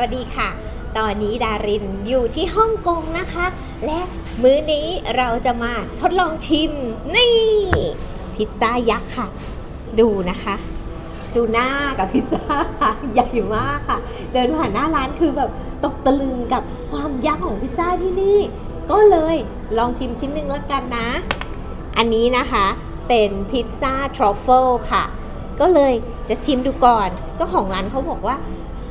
วัสดีค่ะ ตอนนี้ดารินอยู่ที่ฮ่องกงนะคะ และมื้อนี้เราจะมาทดลองชิม นี่ พิซซ่ายักษ์ค่ะ ดูนะคะ ดูหน้ากับพิซซ่าใหญ่มากค่ะ เดินผ่านหน้าร้านคือแบบตกตะลึงกับความยักษ์ของพิซซ่าที่นี่ ก็เลยลองชิมชิ้นหนึ่งแล้วกันนะ อันนี้นะคะเป็นพิซซ่าทรัฟเฟิลค่ะ ก็เลยจะชิมดูก่อน เจ้าของร้านเขาบอกว่า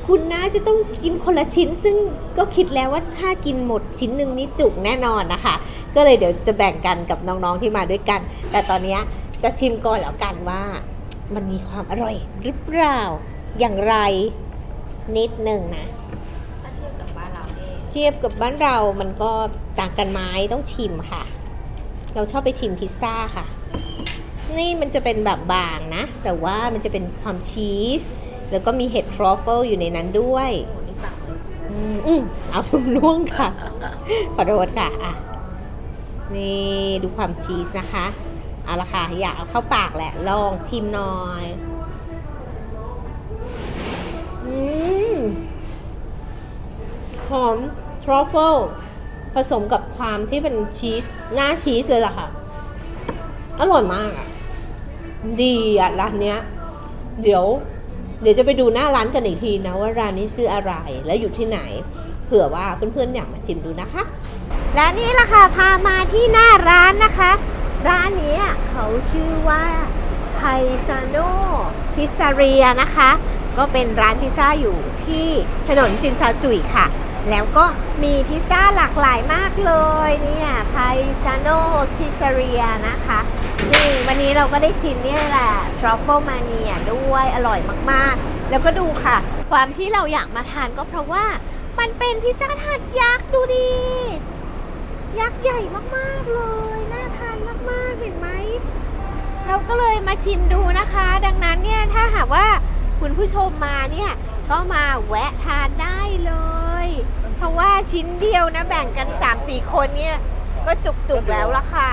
คุณน่าจะต้องกินคนละชิ้น ซึ่งก็คิดแล้วว่าถ้ากินหมดชิ้นหนึ่งนี่จุกแน่นอนนะคะ ก็เลยเดี๋ยวจะแบ่งกันกับน้องๆที่มาด้วยกัน แต่ตอนนี้จะชิมก่อนแล้วกันว่ามันมีความอร่อยหรือเปล่าอย่างไรนิดหนึ่งนะเทียบกับบ้านเราเองเทียบกับบ้านเรามันก็ต่างกันไหมต้องชิมค่ะ เราชอบไปชิมพิซซ่าค่ะ นี่มันจะเป็นแบบบางนะ แต่ว่ามันจะเป็นความชีส แล้วก็มีเห็ดทรัฟเฟิลอยู่ในนั้นด้วยอืมเอาทุ่มล่วงค่ะ ขอโทษค่ะอะ นี่ดูความชีสนะคะ เอาละค่ะ อยากเอาเข้าปากแหละ ลองชิมหน่อย อืม หอมทรัฟเฟิลผสมกับความที่เป็นชีส หน้าชีสเลยล่ะค่ะ อร่อยมากอะ ดีอะ ร้านเนี้ย เดี๋ยว เดี๋ยวจะไปดูหน้าร้านกันอีกทีนะว่าร้านนี้ชื่ออะไรและอยู่ที่ไหน เผื่อว่าเพื่อนๆอยากมาชิมดูนะคะ และนี่ละค่ะพามาที่หน้าร้านนะคะ ร้านนี้เขาชื่อว่าไ a ซาโนพิซซ a เรียนะคะ ก็เป็นร้านพิซซ่าอยู่ที่ถนนจินซาจุยค่ะ แล้วก็มีพิซซ่าหลากหลายมากเลยเนี่ยไ a ซาโนพิซซ a เรียนะคะ นี่ วันนี้เราก็ได้ชิมเนี่ยแหละทรัฟเฟิลมาเนียด้วยอร่อยมากๆ แล้วก็ดูค่ะ ความที่เราอยากมาทานก็เพราะว่ามันเป็นพิซซ่าถาดยักษ์ดูดิยักษ์ใหญ่มากๆเลย น่าทานมากๆ เห็นไหม เราก็เลยมาชิมดูนะคะ ดังนั้นเนี่ยถ้าหากว่าคุณผู้ชมมาเนี่ยก็มาแวะทานได้เลย เพราะว่าชิ้นเดียวนะแบ่งกัน 3-4 คนเนี่ยก็จุกๆแล้วละค่ะ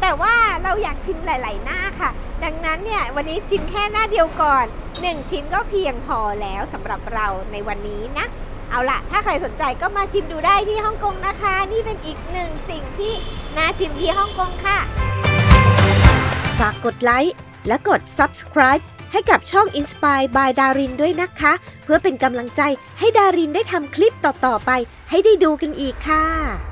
แต่ว่าเราอยากชิมหลาย ๆ หน้าค่ะ ดังนั้นเนี่ยวันนี้ชิมแค่หน้าเดียวก่อน 1 ชิ้นก็เพียงพอแล้วสำหรับเราในวันนี้นะ เอาล่ะ ถ้าใครสนใจก็มาชิมดูได้ที่ฮ่องกงนะคะ นี่เป็นอีกหนึ่งสิ่งที่น่าชิมที่ฮ่องกงค่ะ ฝากกดไลค์และกด subscribe ให้กับช่อง Inspire by Darin ด้วยนะคะ เพื่อเป็นกำลังใจให้ดารินได้ทำคลิปต่อ ๆ ไป ให้ได้ดูกันอีกค่ะ